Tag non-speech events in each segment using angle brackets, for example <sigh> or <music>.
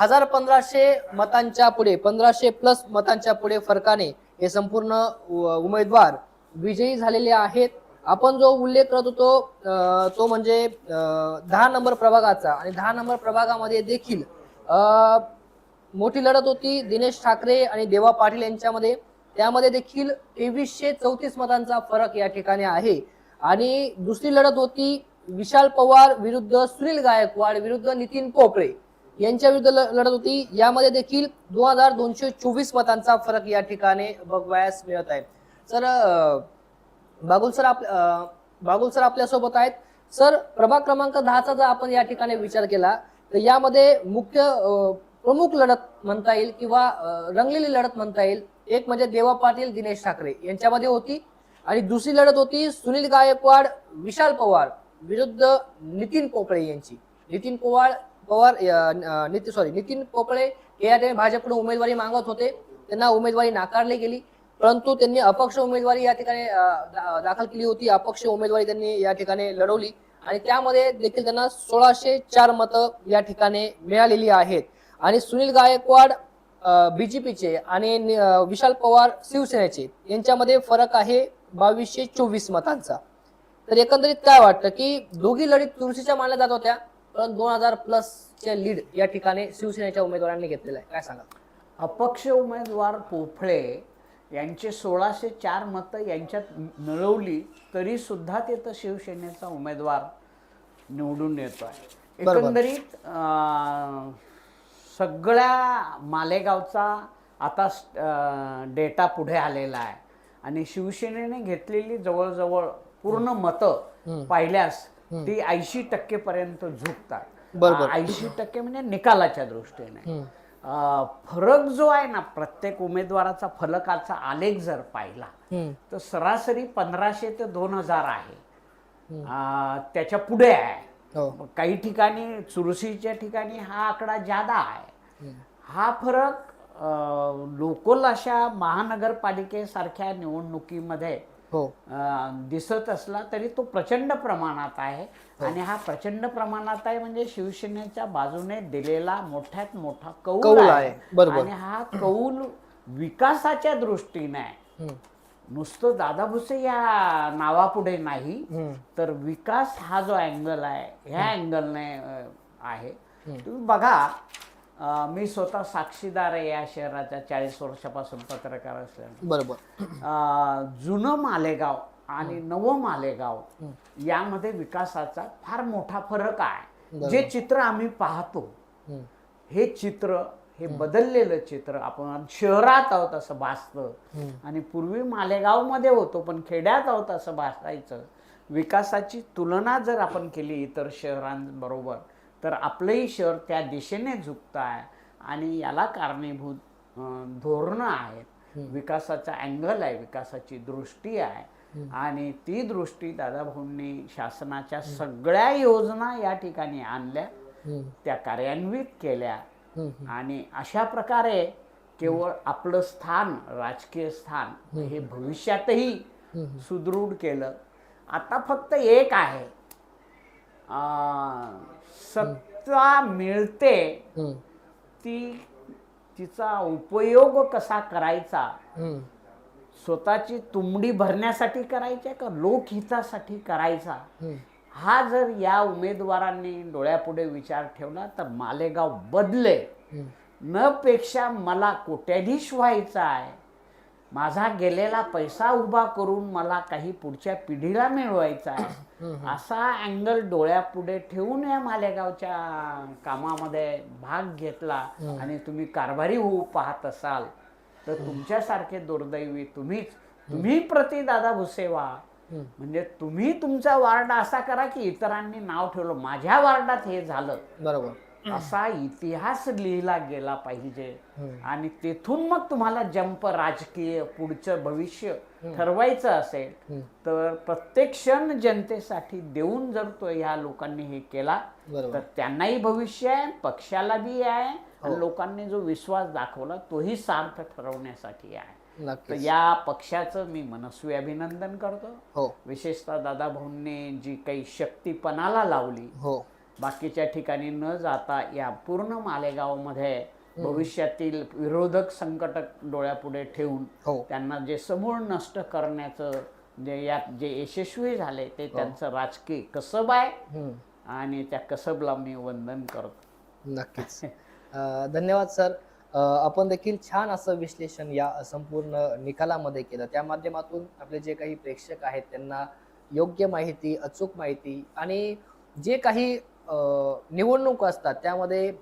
हजार पंधराशे मतांच्या पुढे पंधराशे प्लस मतांच्या पुढे फरकाने हे संपूर्ण उमेदवार विजयी झालेले आहेत. आपण जो उल्लेख करत होतो तो म्हणजे दहा नंबर प्रभागाचा. आणि दहा नंबर प्रभागामध्ये देखील मोठी लढत होती दिनेश ठाकरे आणि देवा पाटील यांच्यामध्ये. त्यामध्ये देखील तेवीसशे चौतीस मतांचा फरक या ठिकाणी आहे. आणि दुसरी लढत होती विशाल पवार विरुद्ध सुनील गायकवाड विरुद्ध नितीन पोकळे यांच्या विरुद्ध ल- लढत होती. यामध्ये देखील दोन हजार दोनशे चोवीस मतांचा फरक या ठिकाणी बघवायस मिळत आहे. सर बागुल सर आप बागुल सर आपल्यासोबत आहेत. सर प्रभाग क्रमांक दहाचा जर आपण या ठिकाणी विचार केला तर यामध्ये मुख्य प्रमुख लढत म्हणता येईल किंवा रंगलेली लढत म्हणता येईल. एक म्हणजे देवा पाटील दिनेश ठाकरे यांच्यामध्ये होती. आणि दुसरी लढत होती सुनील गायकवाड विशाल पवार विरुद्ध नितीन पोकळे यांची. नितीन पवार पवार नितीन सॉरी नितीन पोपळे हे या ठिकाणी भाजपकडून उमेदवारी मागत होते. त्यांना उमेदवारी नाकारली गेली. परंतु त्यांनी अपक्ष उमेदवारी या ठिकाणी दाखल केली होती. अपक्ष उमेदवारी त्यांनी या ठिकाणी लढवली. आणि त्यामध्ये देखील त्यांना सोळाशे चार मतं या ठिकाणी मिळालेली आहेत. आणि सुनील गायकवाड बीजेपीचे आणि विशाल पवार शिवसेनेचे यांच्यामध्ये फरक आहे बावीसशे चोवीस मतांचा. तर एकंदरीत काय वाटतं की दोघी लढीत तुळशीच्या मानल्या जात होत्या. दोन हजार प्लसचे लीड या ठिकाणी शिवसेनेच्या उमेदवारांनी घेतलेलं आहे. काय सांगा अपक्ष उमेदवार पोफळे यांचे सोळाशे चार मतं यांच्यात मिळवली तरी सुद्धा तिथं शिवसेनेचा उमेदवार निवडून येतो आहे. एकंदरीत सगळ्या मालेगावचा आता डेटा पुढे आलेला आहे. आणि शिवसेनेने घेतलेली जवळजवळ पूर्ण मतं पाहिल्यास ती ऐंशी टक्के पर्यंत झुकतात. बरोबर. ऐंशी टक्के म्हणजे निकालाच्या दृष्टीने. फरक जो आहे ना प्रत्येक उमेदवाराचा फलकाचा आलेख जर पाहिला. तर सरासरी पंधराशे ते दोन हजार आहे. त्याच्या पुढे आहे. हो. काही ठिकाणी चुरशीच्या ठिकाणी हा आकडा जादा आहे. हा फरक लोकल अशा महानगरपालिकेसारख्या निवडणुकीमध्ये हो दिसत असला तरी तो प्रचंड प्रमाणात आहे आणि हा प्रचंड प्रमाणात आहे म्हणजे शिवसेनेच्या बाजूने दिलेला मोठ्यात मोठा कौल आहे. बरोबर. आणि हा कौल विकासाच्या दृष्टीने आहे. नुसतं दादा भुसे या नावापुढे नाही. तर विकास हा जो अँगल आहे ह्या अँगलने आहे तुम्ही बघा मी स्वतः साक्षीदार आहे या शहराच्या चाळीस वर्षापासून पत्रकार असल्याने बरोबर. अं, जुनं मालेगाव आणि नवं मालेगाव यामध्ये विकासाचा फार मोठा फरक आहे. जे चित्र आम्ही पाहतो हम्म. हे चित्र हे बदललेलं चित्र आपण शहरात आहोत असं भासतं आणि पूर्वी मालेगावमध्ये होतो पण खेड्यात आहोत असं भासायचं. विकासाची तुलना जर आपण केली इतर शहरांबरोबर तर आपलंही शहर त्या दिशेने झुकत आहे आणि याला कारणीभूत धोरणं आहेत. विकासाचा अँगल आहे विकासाची दृष्टी आहे. आणि ती दृष्टी दादाभाऊंनी शासनाच्या सगळ्या योजना या ठिकाणी आणल्या. त्या कार्यान्वित केल्या. आणि अशा प्रकारे केवळ आपलं स्थान राजकीय स्थान हे भविष्यातही सुदृढ केलं. आता फक्त एक आहे. सत्ता मिळते. ती तिचा उपयोग कसा करायचा. स्वतःची तुंबडी भरण्यासाठी करायचा का लोकहितासाठी करायचा. हा जर या उमेदवारांनी डोळ्यापुढे विचार ठेवला तर मालेगाव बदले. न पेक्षा मला कोट्याधीश व्हायचा आहे माझा गेलेला पैसा उभा करून मला काही पुढच्या पिढीला मिळवायचा आहे. असा अँगल डोळ्यापुढे ठेवून या मालेगावच्या कामामध्ये भाग घेतला आणि तुम्ही कारभारी होऊ पाहत असाल तर तुमच्यासारखे दुर्दैवी तुम्हीच तुम्ही प्रति दादा भुसे व्हा म्हणजे तुम्ही तुमचा वार्ड असा करा की इतरांनी नाव ठेवलं माझ्या वार्डात हे झालं. बरोबर. असा इतिहास लिहिला गेला पाहिजे. आणि तेथून मग तुम्हाला जंप राजकीय पुढचं भविष्य ठरवायचं असेल तर प्रत्येक क्षण जनतेसाठी देऊन जर तो ह्या लोकांनी हे केला. तर त्यांनाही भविष्य आहे पक्षाला बी आहे आणि लोकांनी जो विश्वास दाखवला तोही सार्थ ठरवण्यासाठी आहे. तर या पक्षाचं मी मनस्वी अभिनंदन करतो. हो. विशेषतः दादा भाऊंनी जी काही शक्ती पणाला लावली हो. बाकीच्या ठिकाणी न जाता या पूर्ण मालेगावमध्ये भविष्यातील विरोधक संकट डोळ्यापुढे ठेवून हो. त्यांना जे समूळ नष्ट करण्याचं जे यात जे यशस्वी झाले ते त्यांचं राजकीय कसब आहे. आणि त्या कसबला मी वंदन करतो. नक्कीच. <laughs> धन्यवाद सर. आपण देखील छान असं विश्लेषण या संपूर्ण निकालामध्ये केलं. त्या माध्यमातून आपले जे काही प्रेक्षक आहेत त्यांना योग्य माहिती अचूक माहिती आणि जे काही निवडणूक असतात त्यामध्ये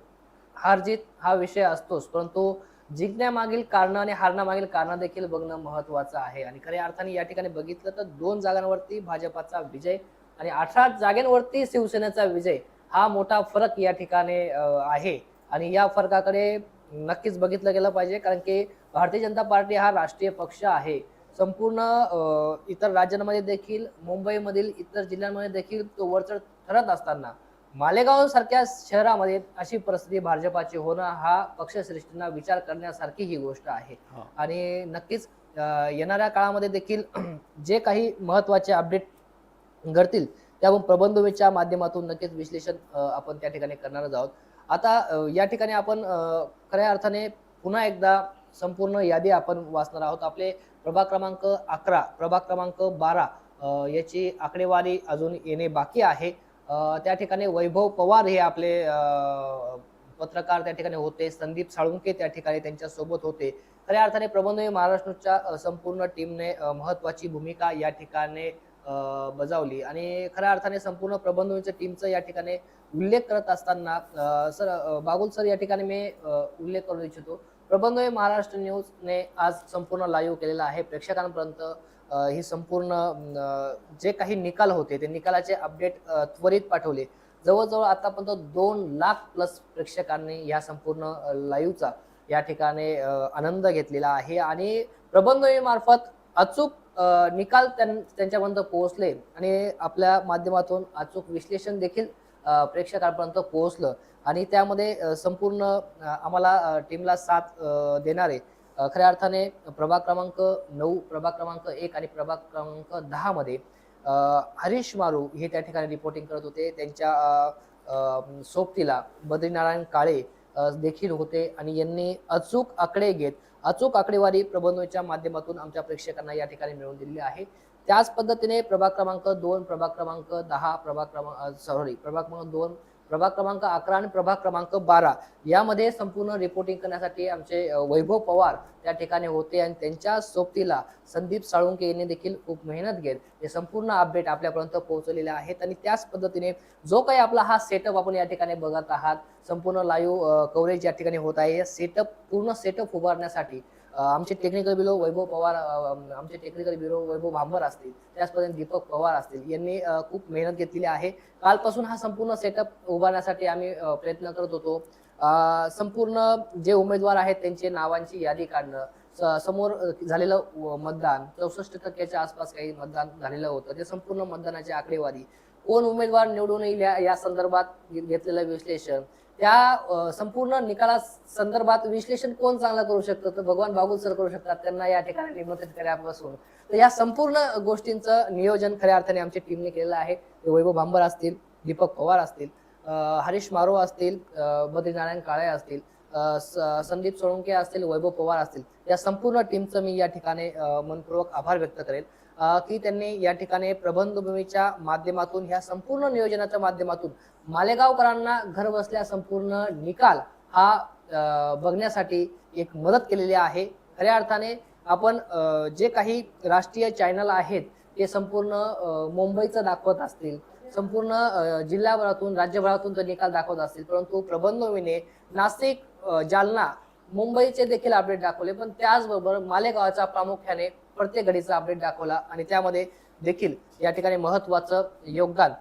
हारजीत हा विषय असतोच. परंतु जिंकण्यामागील कारणं आणि हारण्यामागील कारण देखील बघणं महत्वाचं आहे. आणि खऱ्या अर्थाने या ठिकाणी बघितलं तर दोन जागांवरती भाजपाचा विजय आणि अठरा जागेंवरती शिवसेनेचा विजय हा मोठा फरक या ठिकाणी आहे. आणि या फरकाकडे नक्कीच बघितलं गेलं पाहिजे कारण की भारतीय जनता पार्टी हा राष्ट्रीय पक्ष आहे. संपूर्ण इतर राज्यांमध्ये देखील मुंबईमधील इतर जिल्ह्यांमध्ये देखील तो वरचढ ठरत असताना मालेगाव सारख्या शहरामध्ये अशी परिस्थिती भाजपाची होणं हा पक्षश्रेष्ठींना विचार करण्यासारखी ही गोष्ट आहे. हो. आणि नक्कीच येणाऱ्या काळामध्ये देखील <clears throat> जे काही महत्त्वाचे अपडेट घडतील ते आपण प्रबंधवीच्या माध्यमातून नक्कीच विश्लेषण आपण त्या ठिकाणी करणारच आहोत. आता या ठिकाणी आपण खऱ्या अर्थाने पुन्हा एकदा संपूर्ण यादी आपण वाचणार आहोत. आपले प्रभाग क्रमांक अकरा प्रभाग क्रमांक बारा याची आकडेवारी अजून येणे बाकी आहे. त्या ठिकाणी वैभव पवार हे आपले पत्रकार त्या ठिकाणी होते. संदीप साळुंके त्या ठिकाणी त्यांच्यासोबत होते. खऱ्या अर्थाने प्रबंधवी महाराष्ट्रच्या संपूर्ण टीमने महत्वाची भूमिका या ठिकाणी बजावली. आणि खऱ्या अर्थाने संपूर्ण प्रबंधच्या टीमचा या ठिकाणी उल्लेख करत असताना सर बागुल सर या ठिकाणी मी उल्लेख करू इच्छितो. प्रबंध हे महाराष्ट्र न्यूजने आज संपूर्ण लाईव्ह केलेला आहे. प्रेक्षकांपर्यंत ही संपूर्ण जे काही निकाल होते ते निकालाचे अपडेट त्वरित पाठवले. जवळजवळ आतापर्यंत दोन लाख प्लस प्रेक्षकांनी या संपूर्ण लाईव्हचा या ठिकाणी आनंद घेतलेला आहे. आणि प्रबंधवी मार्फत अचूक निकाल त्यां- त्यांच्यापर्यंत पोहोचले. आणि आपल्या माध्यमातून अचूक विश्लेषण देखील प्रेक्षकांपर्यंत पोहोचलं. आणि त्यामध्ये संपूर्ण आम्हाला टीमला साथ देणारे खऱ्या अर्थाने प्रभाग क्रमांक नऊ प्रभाग क्रमांक एक आणि प्रभाग क्रमांक दहामध्ये हरीश मारू हे त्या ठिकाणी रिपोर्टिंग करत होते. त्यांच्या सोबतीला बद्रीनारायण काळे देखील होते. आणि यांनी अचूक आकडे घेत अचूक आकडेवारी प्रबंधच्या माध्यमातून आमच्या प्रेक्षकांना या ठिकाणी मिळवून दिलेली आहे. त्याच पद्धतीने प्रभाग क्रमांक दोन प्रभाग क्रमांक दहा प्रभाग क्रमांक सॉरी प्रभाग क्रमांक दोन प्रभाग क्रमांक अकरा आणि प्रभाग क्रमांक बारा यामध्ये संपूर्ण रिपोर्टिंग करण्यासाठी आमचे वैभव पवार त्या ठिकाणी होते आणि त्यांच्या सोबतीला संदीप साळुंके यांनी देखील खूप मेहनत घेत हे संपूर्ण अपडेट आपल्यापर्यंत पोहोचलेले आहेत आणि त्याच पद्धतीने जो काही आपला हा सेटअप आपण या ठिकाणी बघत आहात संपूर्ण लाईव्ह कव्हरेज या ठिकाणी होत आहे सेटअप पूर्ण सेटअप उभारण्यासाठी आमचे टेक्निकल ब्युरो वैभव पवार आमचे टेक्निकल ब्युरो वैभव भांबर असतील त्याचपर्यंत दीपक पवार असतील यांनी खूप मेहनत घेतलेली आहे. कालपासून हा संपूर्ण सेटअप उभारण्यासाठी आम्ही प्रयत्न करत होतो. संपूर्ण जे उमेदवार आहेत त्यांचे नावांची यादी काढणं स- समोर झालेलं व- मतदान चौसष्ट टक्क्याच्या आसपास काही मतदान झालेलं होतं. ते संपूर्ण मतदानाची आकडेवारी. कोण उमेदवार निवडून येईल या- या संदर्भात घे- घेतलेलं विश्लेषण त्या संपूर्ण निकाला संदर्भात विश्लेषण कोण चांगलं करू शकतं? तर भगवान बागुल सर करू शकतात. त्यांना या ठिकाणी निमंत्रित करापासून तर या संपूर्ण गोष्टींचं नियोजन खऱ्या अर्थाने आमच्या टीमने केलेलं आहे. वैभव भांबर असतील दीपक पवार असतील हरीश मारो असतील बद्रीनारायण काळे असतील स- संदीप सोळंके असतील वैभव पवार असतील. या संपूर्ण टीमचं मी या ठिकाणी मनपूर्वक आभार व्यक्त करेल. की त्यांनी या ठिकाणी प्रबंधभूमीच्या माध्यमातून ह्या संपूर्ण नियोजनाच्या माध्यमातून मालेगावकरांना घर बसल्या संपूर्ण निकाल हा बघण्यासाठी एक मदत केलेली आहे. खऱ्या अर्थाने आपण जे काही राष्ट्रीय चॅनल आहेत ते संपूर्ण मुंबईचं दाखवत असतील संपूर्ण जिल्हाभरातून राज्यभरातून तो निकाल दाखवत असतील परंतु प्रबंधभूमीने नाशिक जालना मुंबईचे देखील अपडेट दाखवले पण त्याचबरोबर मालेगावचा प्रामुख्याने प्रत्येक घडीचा अपडेट दाखवला आणि त्यामध्ये देखील या ठिकाणी महत्वाचं योगदान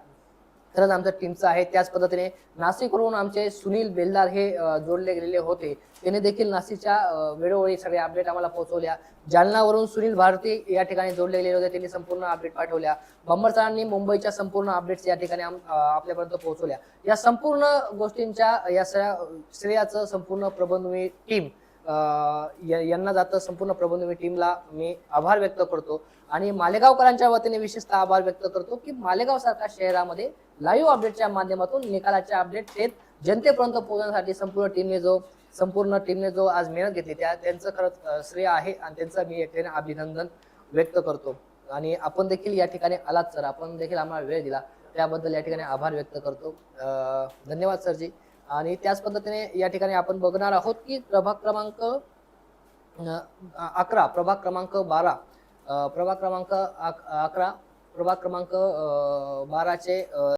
खरंच आमच्या टीमचं आहे. त्याच पद्धतीने नाशिकवरून आमचे सुनील बेलदार हे जोडले गेलेले होते. त्याने देखील नाशिकच्या वेळोवेळी सगळे अपडेट आम्हाला पोहोचवल्या. जालनावरून सुनील भारती या ठिकाणी जोडले गेलेले होते. त्यांनी संपूर्ण अपडेट पाठवल्या. बंबरसरांनी मुंबईच्या संपूर्ण अपडेट्स या ठिकाणी आपल्यापर्यंत पोहोचवल्या. या संपूर्ण गोष्टींच्या या सगळ्या श्रेयाचं संपूर्ण प्रबंधवी टीम यांना जातं संपूर्ण प्रबंधवी टीमला मी आभार व्यक्त करतो. आणि मालेगावकरांच्या वतीने विशेषतः आभार व्यक्त करतो की मालेगाव सारख्या शहरामध्ये लाईव्ह अपडेटच्या माध्यमातून निकालाच्या अपडेट देत जनतेपर्यंत पोहोचण्यासाठी संपूर्ण टीमने जो संपूर्ण टीमने जो आज मेहनत घेतली त्या त्यांचं खरंच श्रेय आहे आणि त्यांचं मी एकट्याने अभिनंदन व्यक्त करतो. आणि आपण देखील या ठिकाणी आलात सर. आपण देखील आम्हाला वेळ दिला. त्याबद्दल या ठिकाणी आभार व्यक्त करतो. धन्यवाद सरजी. आणि त्याच पद्धतीने या ठिकाणी आपण बघणार आहोत की प्रभाग क्रमांक अकरा प्रभाग क्रमांक बारा प्रभाग क्रमांक अकरा प्रभाग क्रमांक बाराचे